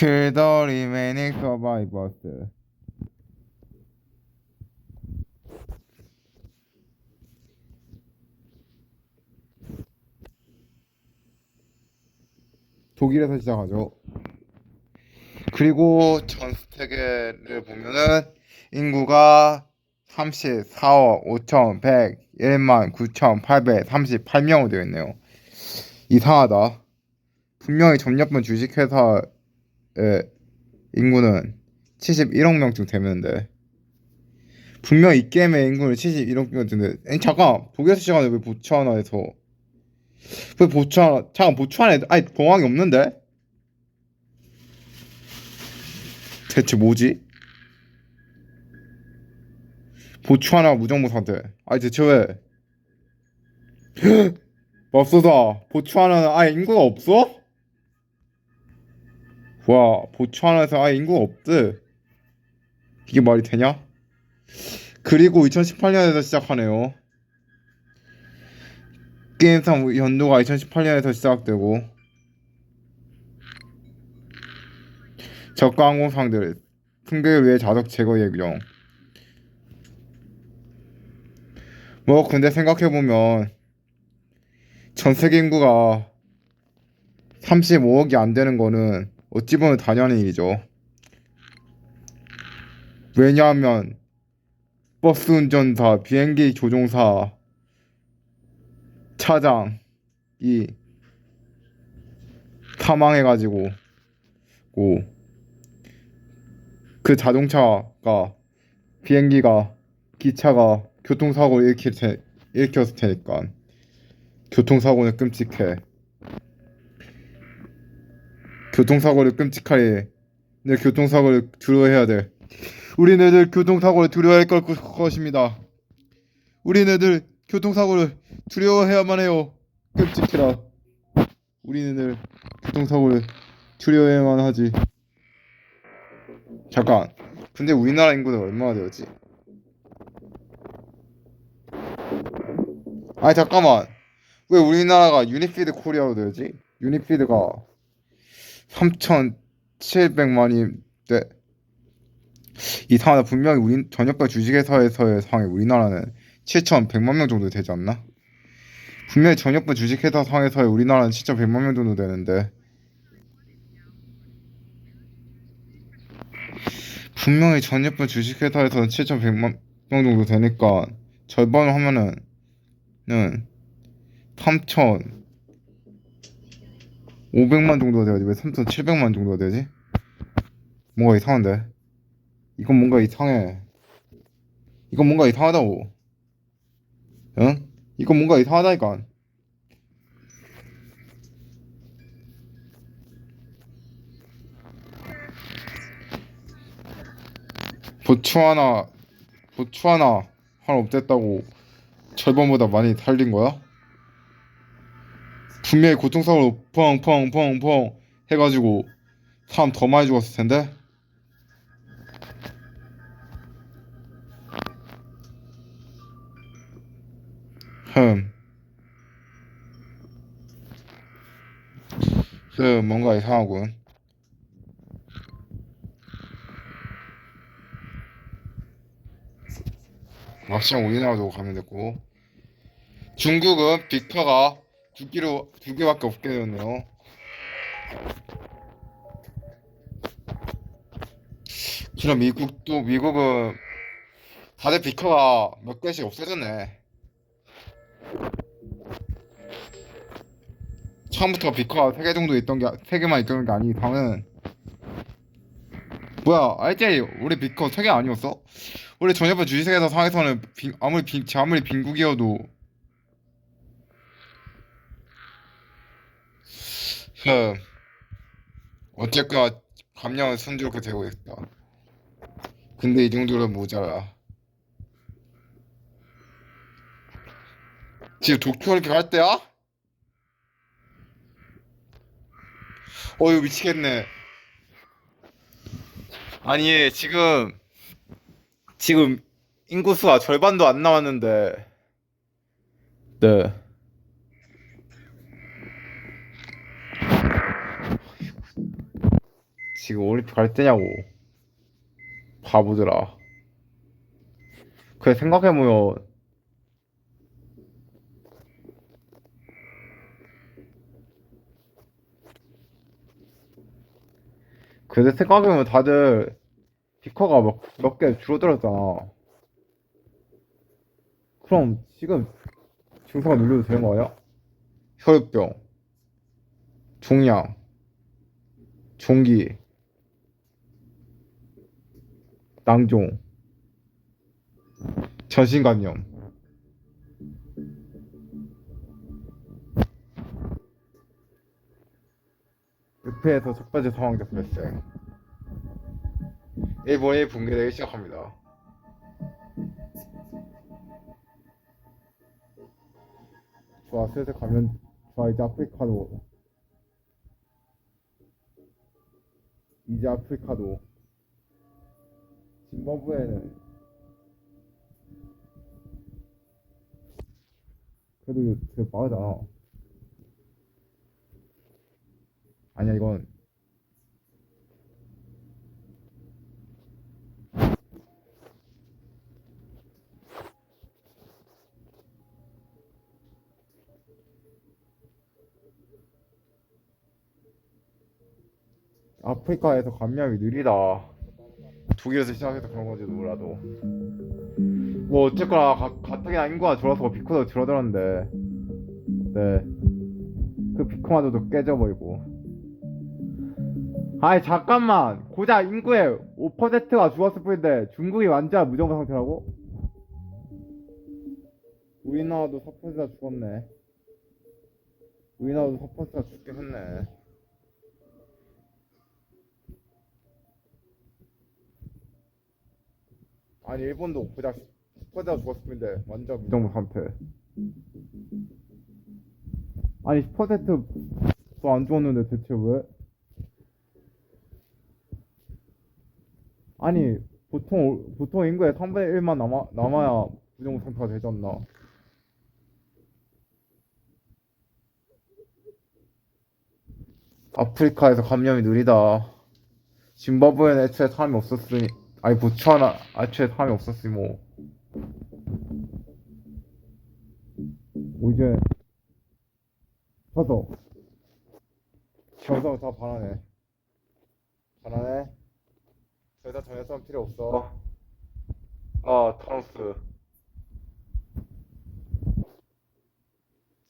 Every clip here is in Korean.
The remaining survivors. 독일에서 시작하죠. 그리고 전 세계를 보면은 인구가 34억 5,101만 9,838명으로 되어 있네요. 이상하다. 분명히 전력분 주식회사의 인구는 71억 명쯤 되는데 분명히 이 게임의 인구는 71억 명쯤인데 아니 잠깐 독일에서 시작하는데 왜 보츠와나에서 왜 보츠와나 잠깐 보츠와나에 아니 공항이 없는데 대체 뭐지? 보츠와나 무정부 상태 아니 대체 왜 맙소사 보츠와나는 아예 인구가 없어? 와 보츠와나에서 아예 인구가 없대. 이게 말이 되냐? 그리고 2018년에서 시작하네요. 게임상 연도가 2018년에서 시작되고. 저가 항공상들 승객을 위해 자석 제거 예정. 뭐 근데 생각해보면 전 세계 인구가 35억이 안 되는 거는 어찌 보면 당연한 일이죠. 왜냐하면 버스 운전사, 비행기 조종사, 차장이 사망해가지고 고, 그 자동차가 비행기가 기차가 교통사고를 일으킬 테, 일으켰을 테니까 교통사고는 끔찍해. 교통사고를 끔찍하게 내 교통사고를 두려워해야 돼. 우리네들 교통사고를 두려워할 걸 것입니다. 우리네들 교통사고를 두려워해야만 해요. 끔찍해라. 우리네들 교통사고를 두려워해야만 하지. 잠깐. 근데 우리나라 인구는 얼마나 되었지? 아니 잠깐만. 왜 우리나라가 유니피드 코리아로 되지? 유니피드가 3,700만인데 이상하다 분명히 우리 전역과 주식회사에서의 상에 우리나라는 7,100만 명 정도 되지 않나? 분명히 전역과 주식회사 상에서의 우리나라는 7,100만 명 정도 되는데 분명히 전역과 주식회사에서는 7,100만 명 정도 되니까 절반을 하면은 는 3,000 500만 정도가 돼야지 왜 3,700만 정도가 되지? 뭔가 이상한데 이건 뭔가 이상해 이건 뭔가 이상하다고 응? 이건 뭔가 이상하다니까 보츠와나 보츠와나 하나 없앴다고 절반보다 많이 살린 거야? 분명히 교통사고로 펑펑펑펑 해가지고 사람 더 많이 죽었을 텐데 흠. 흠, 뭔가 이상하군. 막상 우리나라도 가면 됐고 중국은 빅터가 두 개로 두 개밖에 없게 되었네요. 그럼 미국도 미국은 다들 빅터가 몇 개씩 없어졌네. 처음부터 비커가 세 개 정도 있던 게 세 개만 있던 게 아니 다음은 뭐야 알지 우리 비커 세 개 아니었어? 우리 전여번 주식회사 상에서는 빈, 아무리 빈, 아무리 빈국이어도 그 어쨌거나 감량은 순조롭게 되고 있다. 근데 이 정도는 모자라. 지금 도쿄올림픽 할 때야? 어휴 미치겠네. 아니 지금 지금 인구수가 절반도 안 남았는데 네. 지금 올림픽 갈 때냐고 바보들아. 그래 생각해보면 그래 생각해보면 다들 비커가 몇개 줄어들었잖아. 그럼 지금 증상가 눌려도 되는 거 아니야? 혈우병 종양 종기 낭종 전신감염 늪에서 첫 번째 상황적 발생 일본이 붕괴되기 시작합니다. 좋아 슬슬 가면 좋아 이제 아프리카도 이제 아프리카도 짐바브웨는 그래도 되게 빠르잖아 아니야 이건. 아프리카에서 감염이 느리다. 독일에서 시작해서 그런 건지도 몰라도. 뭐 어쨌거나 가, 가뜩이나 인구가 줄어서 비코도 줄어들었는데, 네. 그 비코마저도 깨져버리고. 아니 잠깐만 고작 인구의 5%가 죽었을 뿐인데 중국이 완전 무정부 상태라고? 우리나라도 4%가 죽었네. 우리나라도 4%가 죽긴 했네. 아니 일본도 10%가 죽었을 뿐인데 완전 무정부 상태 아니 10%도 안 죽었는데 대체 왜? 아니 보통 보통 인구의 3분의 1만 남아, 남아야 무정부 상태가 되지 않나? 아프리카에서 감염이 느리다. 짐바브웨는 애초에 사람이 없었으니 아니 보츠와나 애초에 사람이 없었으니 뭐. 뭐 이제. 져서. 져서 다 반하네 반하네 더 이상 전혀 필요 없어. 아 타노스.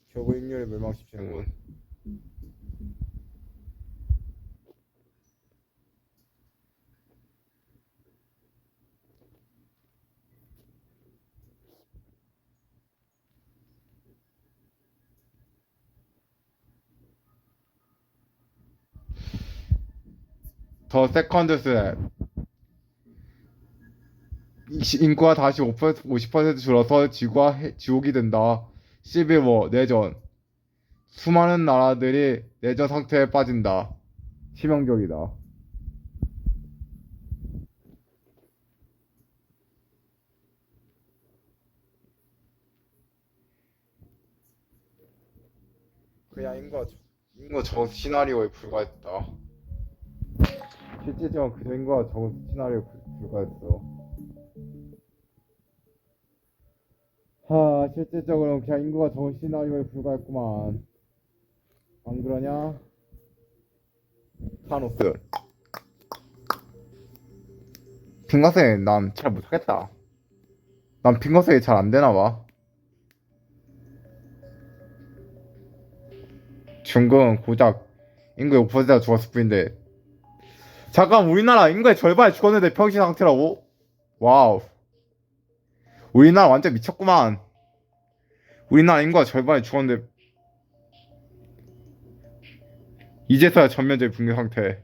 결국 인류를 멸망시키는군 더 세컨드 스텝 이- 인구가 다시 5%, 50% 줄어서 지구가 해- 지옥이 된다. 11워 내전 수많은 나라들이 내전 상태에 빠진다. 치명적이다. 그냥 인구가 저- 인구 저 시나리오에 불과했다. 실제적으로 그 인구가 저 시나리오에 불- 불과했어. 하, 실질적으로 그냥 인구가 적은 시나리오에 불과했구만. 안 그러냐? 타노스. 핑거스에 난잘 못하겠다. 난 핑거스에 잘안 되나 봐. 중국은 고작 인구의 5%가 죽었을 뿐인데. 잠깐, 우리나라 인구의 절반이 죽었는데 평시 상태라고? 와우. 우리나라 완전 미쳤구만. 우리나라 인구가 절반이 죽었는데 이제서야 전면적 붕괴 상태.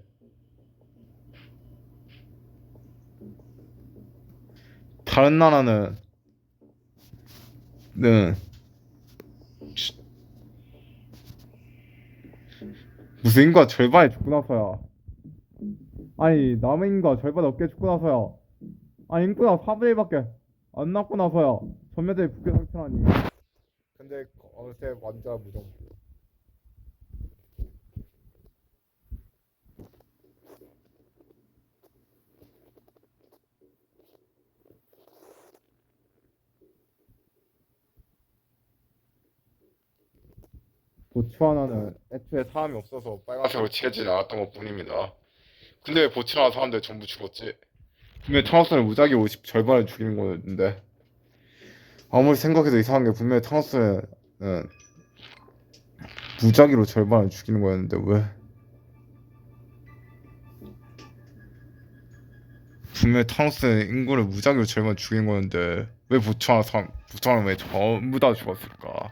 다른 나라는 는 무슨 인구가 절반이 죽고 나서야 아니 남의 인과 절반 없게 죽고 나서야 아 인구가 4분의 1밖에 안 낳고 나서야 전면전이 북괴 상태라니 근데 어느새 완전 무정. 고추 하나는 네. 애초에 사람이 없어서 빨간색으로 칠해지지 않았던 것 뿐입니다. 근데 왜 보츠와나 사람들 전부 죽었지? 분명히 타노스는 무작위 50 절반을 죽이는 거였는데 아무리 생각해도 이상한 게 분명히 타노스는 무작위로 절반을 죽이는 거였는데 왜? 분명히 타노스는 인구를 무작위로 절반 죽인 거였는데 왜 보츠와나 사람 보츠와나는 왜 전부 다 죽었을까?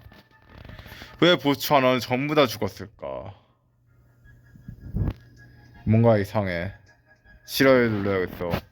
왜 보츠와나는 전부 다 죽었을까? 뭔가 이상해. 싫어요 눌러야겠어.